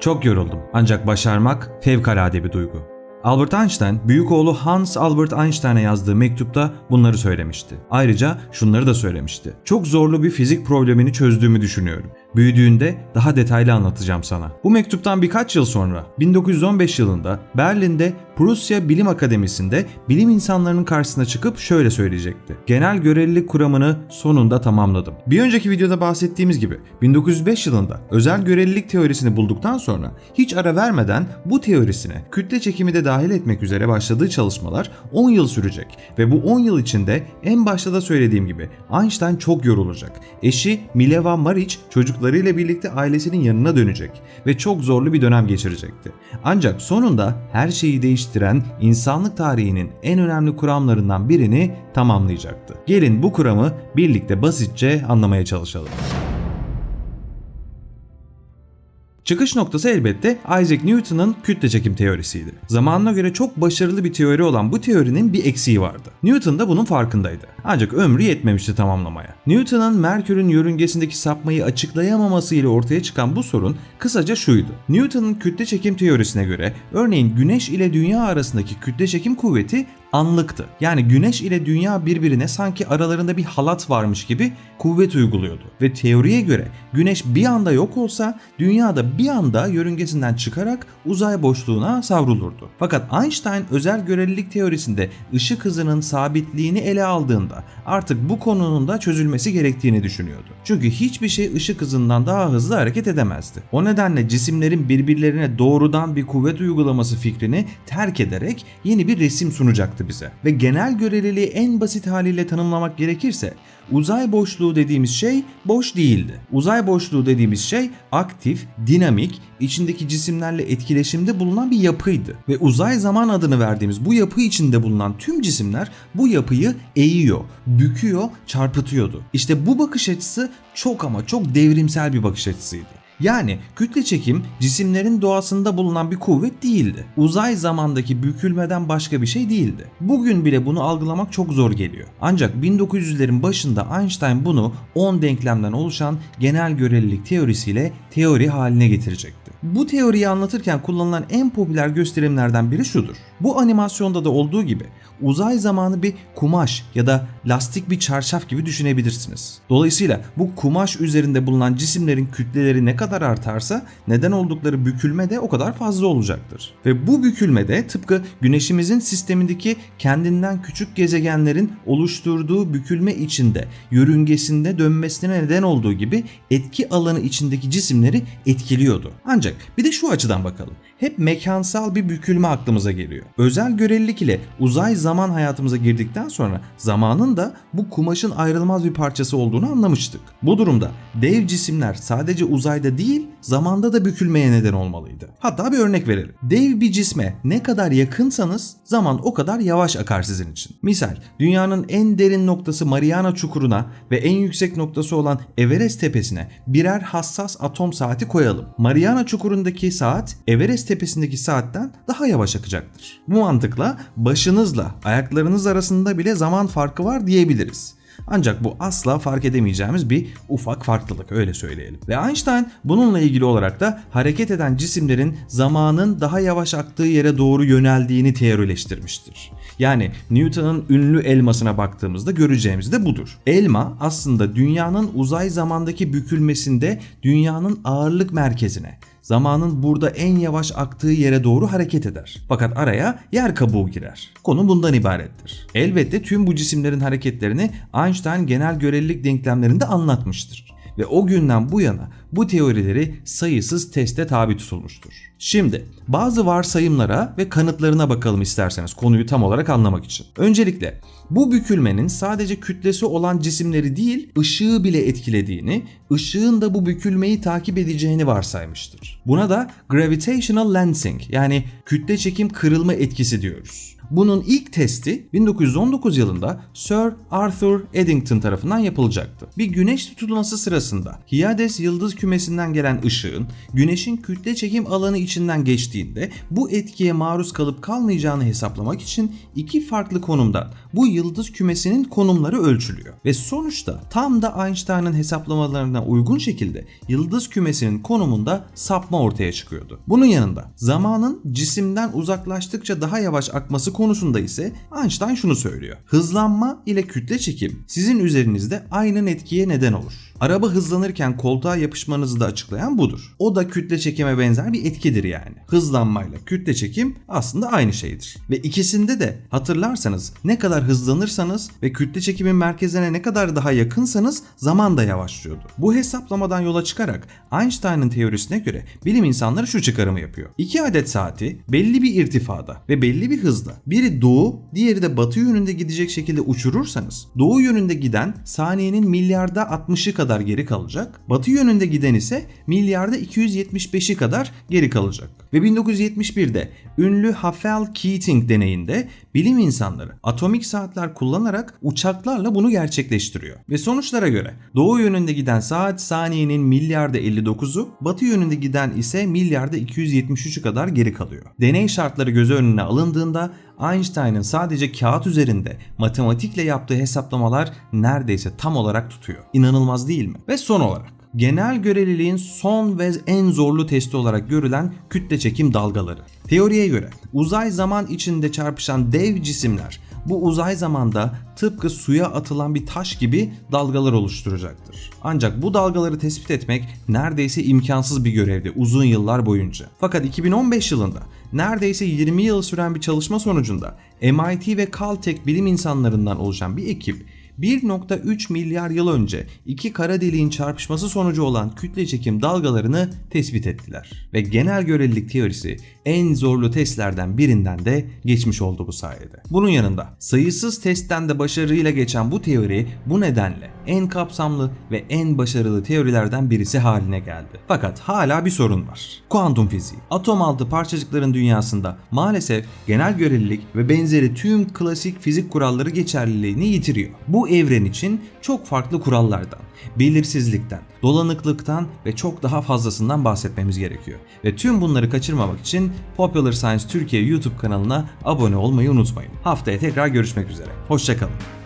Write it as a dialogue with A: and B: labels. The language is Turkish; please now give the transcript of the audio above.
A: Çok yoruldum ancak başarmak fevkalade bir duygu. Albert Einstein, büyük oğlu Hans Albert Einstein'a yazdığı mektupta bunları söylemişti. Ayrıca şunları da söylemişti. Çok zorlu bir fizik problemini çözdüğümü düşünüyorum. Büyüdüğünde daha detaylı anlatacağım sana. Bu mektuptan birkaç yıl sonra 1915 yılında Berlin'de Prusya Bilim Akademisi'nde bilim insanlarının karşısına çıkıp şöyle söyleyecekti. Genel görelilik kuramını sonunda tamamladım. Bir önceki videoda bahsettiğimiz gibi 1905 yılında özel görelilik teorisini bulduktan sonra hiç ara vermeden bu teorisine kütle çekimi de dahil etmek üzere başladığı çalışmalar 10 yıl sürecek ve bu 10 yıl içinde en başta da söylediğim gibi Einstein çok yorulacak. Eşi Mileva Maric çocuklarıyla birlikte ailesinin yanına dönecek ve çok zorlu bir dönem geçirecekti. Ancak sonunda her şeyi değiştiren insanlık tarihinin en önemli kuramlarından birini tamamlayacaktı. Gelin bu kuramı birlikte basitçe anlamaya çalışalım. Çıkış noktası elbette Isaac Newton'ın kütle çekim teorisiydi. Zamanına göre çok başarılı bir teori olan bu teorinin bir eksiği vardı. Newton da bunun farkındaydı. Ancak ömrü yetmemişti tamamlamaya. Newton'un Merkür'ün yörüngesindeki sapmayı açıklayamaması ile ortaya çıkan bu sorun kısaca şuydu. Newton'un kütle çekim teorisine göre örneğin Güneş ile Dünya arasındaki kütle çekim kuvveti anlıktı. Yani güneş ile dünya birbirine sanki aralarında bir halat varmış gibi kuvvet uyguluyordu. Ve teoriye göre güneş bir anda yok olsa dünya da bir anda yörüngesinden çıkarak uzay boşluğuna savrulurdu. Fakat Einstein özel görelilik teorisinde ışık hızının sabitliğini ele aldığında artık bu konunun da çözülmesi gerektiğini düşünüyordu. Çünkü hiçbir şey ışık hızından daha hızlı hareket edemezdi. O nedenle cisimlerin birbirlerine doğrudan bir kuvvet uygulaması fikrini terk ederek yeni bir resim sunacaktı bize. Ve genel göreliliği en basit haliyle tanımlamak gerekirse uzay boşluğu dediğimiz şey boş değildi. Uzay boşluğu dediğimiz şey aktif, dinamik, içindeki cisimlerle etkileşimde bulunan bir yapıydı. Ve uzay zaman adını verdiğimiz bu yapı içinde bulunan tüm cisimler bu yapıyı eğiyor, büküyor, çarpıtıyordu. İşte bu bakış açısı çok ama çok devrimsel bir bakış açısıydı. Yani kütle çekim cisimlerin doğasında bulunan bir kuvvet değildi. Uzay zamandaki bükülmeden başka bir şey değildi. Bugün bile bunu algılamak çok zor geliyor. Ancak 1900'lerin başında Einstein bunu 10 denklemden oluşan genel görelilik teorisiyle teori haline getirecekti. Bu teoriyi anlatırken kullanılan en popüler gösterimlerden biri şudur. Bu animasyonda da olduğu gibi uzay zamanı bir kumaş ya da lastik bir çarşaf gibi düşünebilirsiniz. Dolayısıyla bu kumaş üzerinde bulunan cisimlerin kütleleri ne kadar artarsa neden oldukları bükülme de o kadar fazla olacaktır. Ve bu bükülme de tıpkı güneşimizin sistemindeki kendinden küçük gezegenlerin oluşturduğu bükülme içinde yörüngesinde dönmesine neden olduğu gibi etki alanı içindeki cisimleri etkiliyordu. Ancak bir de şu açıdan bakalım. Hep mekansal bir bükülme aklımıza geliyor. Özel görelilik ile uzay zaman hayatımıza girdikten sonra zamanın da bu kumaşın ayrılmaz bir parçası olduğunu anlamıştık. Bu durumda dev cisimler sadece uzayda değil zamanda da bükülmeye neden olmalıydı. Hatta bir örnek verelim. Dev bir cisme ne kadar yakınsanız zaman o kadar yavaş akar sizin için. Misal dünyanın en derin noktası Mariana Çukuru'na ve en yüksek noktası olan Everest tepesine birer hassas atom saati koyalım. Mariana Çukuru'ndaki saat Everest tepesindeki saatten daha yavaş akacaktır. Bu mantıkla başınızla ayaklarınız arasında bile zaman farkı var diyebiliriz. Ancak bu asla fark edemeyeceğimiz bir ufak farklılık öyle söyleyelim. Ve Einstein bununla ilgili olarak da hareket eden cisimlerin zamanın daha yavaş aktığı yere doğru yöneldiğini teorileştirmiştir. Yani Newton'un ünlü elmasına baktığımızda göreceğimiz de budur. Elma aslında dünyanın uzay zamandaki bükülmesinde dünyanın ağırlık merkezine zamanın burada en yavaş aktığı yere doğru hareket eder. Fakat araya yer kabuğu girer. Konu bundan ibarettir. Elbette tüm bu cisimlerin hareketlerini Einstein genel görelilik denklemlerinde anlatmıştır ve o günden bu yana bu teorileri sayısız teste tabi tutulmuştur. Şimdi bazı varsayımlara ve kanıtlarına bakalım isterseniz konuyu tam olarak anlamak için. Öncelikle bu bükülmenin sadece kütlesi olan cisimleri değil ışığı bile etkilediğini, ışığın da bu bükülmeyi takip edeceğini varsaymıştır. Buna da gravitational lensing yani kütle çekim kırılma etkisi diyoruz. Bunun ilk testi 1919 yılında Sir Arthur Eddington tarafından yapılacaktı. Bir güneş tutulması sırasında Hyades yıldız kümesinden gelen ışığın güneşin kütle çekim alanı içinden geçtiğinde bu etkiye maruz kalıp kalmayacağını hesaplamak için iki farklı konumdan bu yıldız kümesinin konumları ölçülüyor. Ve sonuçta tam da Einstein'ın hesaplamalarına uygun şekilde yıldız kümesinin konumunda sapma ortaya çıkıyordu. Bunun yanında zamanın cisimden uzaklaştıkça daha yavaş akması konusunda ise Einstein şunu söylüyor. Hızlanma ile kütle çekim sizin üzerinizde aynı etkiye neden olur. Araba hızlanırken koltuğa yapışmanızı da açıklayan budur. O da kütle çekime benzer bir etkidir yani. Hızlanmayla kütle çekim aslında aynı şeydir. Ve ikisinde de hatırlarsanız ne kadar hızlanırsanız ve kütle çekimin merkezine ne kadar daha yakınsanız zaman da yavaşlıyordu. Bu hesaplamadan yola çıkarak Einstein'ın teorisine göre bilim insanları şu çıkarımı yapıyor. İki adet saati belli bir irtifada ve belli bir hızda biri doğu diğeri de batı yönünde gidecek şekilde uçurursanız doğu yönünde giden saniyenin milyarda 60'ı kadar geri kalacak. Batı yönünde giden ise milyarda 275'i kadar geri kalacak. Ve 1971'de ünlü Haffel-Keating deneyinde bilim insanları atomik saatler kullanarak uçaklarla bunu gerçekleştiriyor. Ve sonuçlara göre doğu yönünde giden saat saniyenin milyarda 59'u, batı yönünde giden ise milyarda 273'ü kadar geri kalıyor. Deney şartları göz önüne alındığında Einstein'ın sadece kağıt üzerinde matematikle yaptığı hesaplamalar neredeyse tam olarak tutuyor. İnanılmaz değil mi? Ve son olarak genel göreliliğin son ve en zorlu testi olarak görülen kütle çekim dalgaları. Teoriye göre uzay zaman içinde çarpışan dev cisimler bu uzay zamanda tıpkı suya atılan bir taş gibi dalgalar oluşturacaktır. Ancak bu dalgaları tespit etmek neredeyse imkansız bir görevdi uzun yıllar boyunca. Fakat 2015 yılında neredeyse 20 yıl süren bir çalışma sonucunda MIT ve Caltech bilim insanlarından oluşan bir ekip 1.3 milyar yıl önce iki kara deliğin çarpışması sonucu olan kütle çekim dalgalarını tespit ettiler. Ve genel görelilik teorisi en zorlu testlerden birinden de geçmiş oldu bu sayede. Bunun yanında sayısız testten de başarıyla geçen bu teori bu nedenle en kapsamlı ve en başarılı teorilerden birisi haline geldi. Fakat hala bir sorun var. Kuantum fiziği. Atom altı parçacıkların dünyasında maalesef genel görelilik ve benzeri tüm klasik fizik kuralları geçerliliğini yitiriyor. Bu evren için çok farklı kurallardan, belirsizlikten, dolanıklıktan ve çok daha fazlasından bahsetmemiz gerekiyor. Ve tüm bunları kaçırmamak için Popular Science Türkiye YouTube kanalına abone olmayı unutmayın. Haftaya tekrar görüşmek üzere. Hoşçakalın.